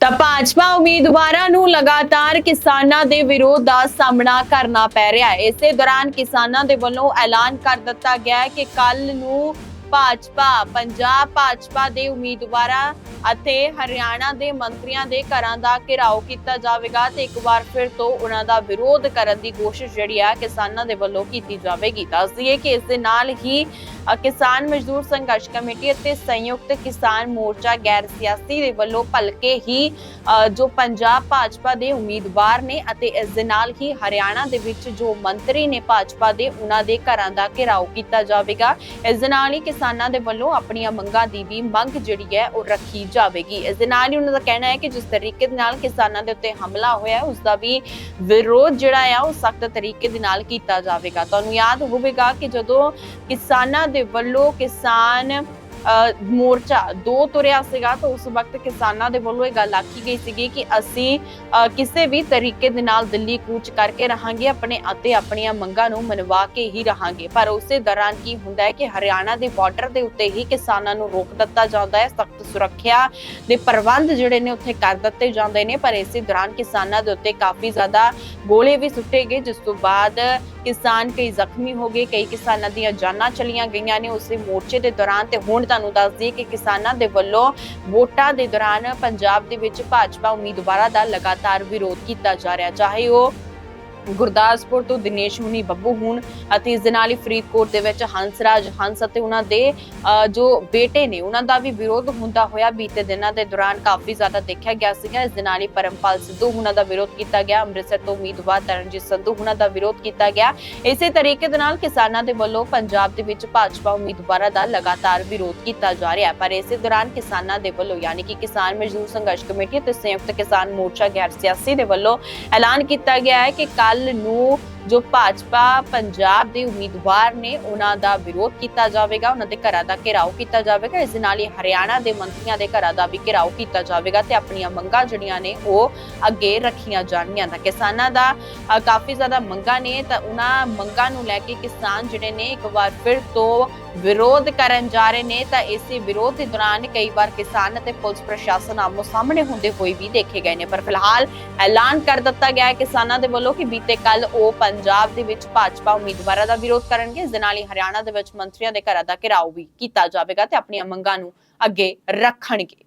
ਤਾਂ ਭਾਜਪਾ ਉਮੀਦਵਾਰਾਂ ਨੂੰ ਲਗਾਤਾਰ ਕਿਸਾਨਾਂ ਦੇ ਵਿਰੋਧ ਦਾ ਸਾਹਮਣਾ ਕਰਨਾ ਪੈ ਰਿਹਾ ਹੈ। ਇਸੇ ਦੌਰਾਨ ਕਿਸਾਨਾਂ ਦੇ ਵੱਲੋਂ ਐਲਾਨ ਕਰ ਦਿੱਤਾ ਗਿਆ ਹੈ ਕਿ ਕੱਲ ਨੂੰ ਭਾਜਪਾ, ਪੰਜਾਬ ਭਾਜਪਾ ਦੇ ਉਮੀਦਵਾਰਾਂ ਅਤੇ ਹਰਿਆਣਾ ਦੇ ਮੰਤਰੀਆਂ ਦੇ ਘਰਾਂ ਦਾ ਘਿਰਾਓ ਕੀਤਾ ਜਾਵੇਗਾ ਤੇ ਇੱਕ ਵਾਰ ਫਿਰ ਤੋਂ ਉਹਨਾਂ ਦਾ ਵਿਰੋਧ ਕਰਨ ਦੀ ਕੋਸ਼ਿਸ਼ ਜਿਹੜੀ ਹੈ ਕਿਸਾਨਾਂ ਦੇ ਵੱਲੋਂ ਕੀਤੀ ਜਾਵੇਗੀ। ਦੱਸ ਦਈਏ ਕਿ ਇਸ ਦੇ ਨਾਲ ਹੀ ਕਿਸਾਨ ਮਜ਼ਦੂਰ ਸੰਘਰਸ਼ ਕਮੇਟੀ ਅਤੇ ਸੰਯੁਕਤ ਕਿਸਾਨ ਮੋਰਚਾ ਗੈਰ ਸਿਆਸੀ ਦੇ ਵੱਲੋਂ ਭਲਕੇ ਹੀ ਜੋ ਪੰਜਾਬ ਭਾਜਪਾ ਦੇ ਉਮੀਦਵਾਰ ਨੇ ਅਤੇ ਇਸ ਦੇ ਨਾਲ ਹੀ ਹਰਿਆਣਾ ਦੇ ਵਿੱਚ ਜੋ ਮੰਤਰੀ ਨੇ ਭਾਜਪਾ ਦੇ ਉਹਨਾਂ ਦੇ ਘਰਾਂ ਦਾ ਘਿਰਾਓ ਕੀਤਾ ਜਾਵੇਗਾ। ਇਸ ਦੇ ਨਾਲ ਹੀ ਕਿਸਾਨਾਂ ਦੇ ਵੱਲੋਂ ਆਪਣੀਆਂ ਮੰਗਾਂ ਦੀ ਵੀ ਮੰਗ ਜਿਹੜੀ ਹੈ ਉਹ ਰੱਖੀ ਜਾਵੇਗੀ। ਇਸ ਦੇ ਨਾਲ ਹੀ ਉਹਨਾਂ ਦਾ ਕਹਿਣਾ ਹੈ ਕਿ ਜਿਸ ਤਰੀਕੇ ਦੇ ਨਾਲ ਕਿਸਾਨਾਂ ਦੇ ਉੱਤੇ ਹਮਲਾ ਹੋਇਆ ਹੈ, ਉਸ ਦਾ ਵੀ ਵਿਰੋਧ ਜਿਹੜਾ ਆ ਉਹ ਸਖਤ ਤਰੀਕੇ ਦੇ ਨਾਲ ਕੀਤਾ ਜਾਵੇਗਾ। ਤੁਹਾਨੂੰ ਯਾਦ ਹੋਵੇਗਾ ਕਿ ਜਦੋਂ ਕਿਸਾਨਾਂ ਦੇ ਵੱਲੋਂ ਕਿਸਾਨ ਮੋਰਚਾ ਦੋ ਤੁਰਿਆ ਸੀਗਾ ਤਾਂ ਉਸ ਵਕਤ ਕਿਸਾਨਾਂ ਦੇ ਵੱਲੋਂ ਇਹ ਗੱਲ ਆਖੀ ਗਈ ਸੀਗੀ ਕਿ ਅਸੀਂ ਕਿਸੇ ਵੀ ਤਰੀਕੇ ਦੇ ਨਾਲ ਦਿੱਲੀ ਕੂਚ ਕਰਕੇ ਰਹਾਂਗੇ, ਆਪਣੇ ਅਤੇ ਆਪਣੀਆਂ ਮੰਗਾਂ ਨੂੰ ਮਨਵਾ ਕੇ ਹੀ ਰਹਾਂਗੇ। ਪਰ ਉਸੇ ਦੌਰਾਨ ਕੀ ਹੁੰਦਾ ਹੈ ਕਿ ਹਰਿਆਣਾ ਦੇ ਬਾਰਡਰ ਦੇ ਉੱਤੇ ਹੀ ਕਿਸਾਨਾਂ ਨੂੰ ਰੋਕ ਦਿੱਤਾ ਜਾਂਦਾ ਹੈ, ਸਖਤ ਸੁਰੱਖਿਆ ਦੇ ਪ੍ਰਬੰਧ ਜਿਹੜੇ ਨੇ ਉੱਥੇ ਕਰ ਦਿੱਤੇ ਜਾਂਦੇ ਨੇ। ਪਰ ਇਸੇ ਦੌਰਾਨ ਕਿਸਾਨਾਂ ਦੇ ਉੱਤੇ ਕਾਫੀ ਜ਼ਿਆਦਾ ਗੋਲੇ ਵੀ ਸੁੱਟੇ ਗਏ, ਜਿਸ ਤੋਂ ਬਾਅਦ ਕਿਸਾਨ ਕਈ ਜ਼ਖਮੀ ਹੋ ਗਏ, ਕਈ ਕਿਸਾਨਾਂ ਦੀਆਂ ਜਾਨਾਂ ਚਲੀਆਂ ਗਈਆਂ ਨੇ ਉਸੇ ਮੋਰਚੇ ਦੇ ਦੌਰਾਨ ਤੇ ਹੁਣ ਤੁਹਾਨੂੰ ਦੱਸ ਦਈਏ ਕਿ ਕਿਸਾਨਾਂ ਦੇ ਵੱਲੋਂ ਵੋਟਾਂ ਦੇ ਦੌਰਾਨ ਪੰਜਾਬ ਦੇ ਵਿੱਚ ਭਾਜਪਾ ਉਮੀਦਵਾਰਾਂ ਦਾ ਲਗਾਤਾਰ ਵਿਰੋਧ ਕੀਤਾ ਜਾ ਰਿਹਾ। ਚਾਹੇ ਉਹ ਗੁਰਦਾਸਪੁਰ ਤੋਂ ਦਿਨੇਸ਼ ਮੁਨੀ ਬੱਬੂ ਹੁਣ ਅਤੇ ਇਸ ਦੇ ਨਾਲ ਹੀ ਫਰੀਦਕੋਟ ਦੇ ਵਿੱਚ ਹੰਸਰਾਜ ਹੰਸ ਅਤੇ ਉਹਨਾਂ ਦੇ ਜੋ ਬੇਟੇ ਨੇ, ਉਹਨਾਂ ਦਾ ਵੀ ਵਿਰੋਧ ਹੁੰਦਾ ਹੋਇਆ। ਬੀਤੇ ਦਿਨਾਂ ਦੇ ਦੌਰਾਨ ਕਾਫੀ ਜ਼ਿਆਦਾ ਦੇਖਿਆ ਗਿਆ ਸੀਗਾ। ਇਸ ਦੇ ਨਾਲ ਹੀ ਪਰਮਪਾਲ ਸਿੱਧੂ ਉਹਨਾਂ ਦਾ ਵਿਰੋਧ ਕੀਤਾ ਗਿਆ। ਅੰਮ੍ਰਿਤਸਰ ਤੋਂ ਉਮੀਦਵਾਰ ਤਰਨਜੀਤ ਸੰਧੂ ਉਹਨਾਂ ਦਾ ਵਿਰੋਧ ਕੀਤਾ ਗਿਆ। ਇਸੇ ਤਰੀਕੇ ਦੇ ਨਾਲ ਕਿਸਾਨਾਂ ਦੇ ਵੱਲੋਂ ਪੰਜਾਬ ਦੇ ਵਿੱਚ ਭਾਜਪਾ ਉਮੀਦਵਾਰਾਂ ਦਾ ਲਗਾਤਾਰ ਵਿਰੋਧ ਕੀਤਾ ਜਾ ਰਿਹਾ ਪਰ ਇਸੇ ਦੌਰਾਨ ਕਿਸਾਨਾਂ ਦੇ ਵੱਲੋਂ, ਯਾਨੀ ਕਿ ਕਿਸਾਨ ਮਜ਼ਦੂਰ ਸੰਘਰਸ਼ ਕਮੇਟੀ ਅਤੇ ਸੰਯੁਕਤ ਕਿਸਾਨ ਮੋਰਚਾ ਗੈਰ ਸਿਆਸੀ ਦੇ ਵੱਲੋਂ ਐਲਾਨ ਕੀਤਾ ਗਿਆ ਹੈ ਕਿ ਕੱਲ ਨੂੰ ਜੋ ਭਾਜਪਾ, ਪੰਜਾਬ ਦੇ ਉਮੀਦਵਾਰ ਨੇ ਉਹਨਾਂ ਦਾ ਵਿਰੋਧ ਕੀਤਾ ਜਾਵੇਗਾ, ਉਹਨਾਂ ਦੇ ਘਰਾਂ ਦਾ ਘਿਰਾਓ ਕੀਤਾ ਜਾਵੇਗਾ, ਇਸ ਦੇ ਨਾਲ ਹੀ ਹਰਿਆਣਾ ਦੇ ਮੰਤਰੀਆਂ ਦੇ ਘਰਾਂ ਦਾ ਵੀ ਘਿਰਾਓ ਕੀਤਾ ਜਾਵੇਗਾ ਤੇ ਆਪਣੀਆਂ ਮੰਗਾਂ ਜਿਹੜੀਆਂ ਨੇ ਉਹ ਅੱਗੇ ਰੱਖੀਆਂ ਜਾਣਗੀਆਂ। ਤਾਂ ਕਿਸਾਨਾਂ ਦਾ ਕਾਫੀ ਜ਼ਿਆਦਾ ਮੰਗਾਂ ਨੇ, ਤਾਂ ਉਹਨਾਂ ਮੰਗਾਂ ਨੂੰ ਲੈ ਕੇ ਕਿਸਾਨ ਜਿਹੜੇ ਨੇ ਇੱਕ ਵਾਰ ਫਿਰ ਤੋਂ ਵਿਰੋਧ ਕਰਨ ਜਾ ਰਹੇ ਨੇ ਤਾਂ ਇਸੇ ਵਿਰੋਧ ਦੇ ਦੌਰਾਨ ਕਈ ਵਾਰ ਕਿਸਾਨ ਅਤੇ ਪੁਲਿਸ ਪ੍ਰਸ਼ਾਸਨ ਆਮੋ ਸਾਹਮਣੇ ਹੁੰਦੇ ਹੋਏ ਵੀ ਦੇਖੇ ਗਏ ਨੇ। ਪਰ ਫਿਲਹਾਲ ਐਲਾਨ ਕਰ ਦਿੱਤਾ ਗਿਆ ਹੈ ਕਿਸਾਨਾਂ ਦੇ ਵੱਲੋਂ ਕਿ ਬੀਤੇ ਕੱਲ ਉਹ ਪੰਜਾਬ ਦੇ ਵਿੱਚ ਭਾਜਪਾ ਉਮੀਦਵਾਰਾਂ ਦਾ ਵਿਰੋਧ ਕਰਨਗੇ। ਇਸ ਦੇ ਨਾਲ ਹੀ ਹਰਿਆਣਾ ਦੇ ਵਿੱਚ ਮੰਤਰੀਆਂ ਦੇ ਘਰਾਂ ਦਾ ਘਿਰਾਓ ਵੀ ਕੀਤਾ ਜਾਵੇਗਾ ਤੇ ਆਪਣੀਆਂ ਮੰਗਾਂ ਨੂੰ ਅੱਗੇ ਰੱਖਣਗੇ।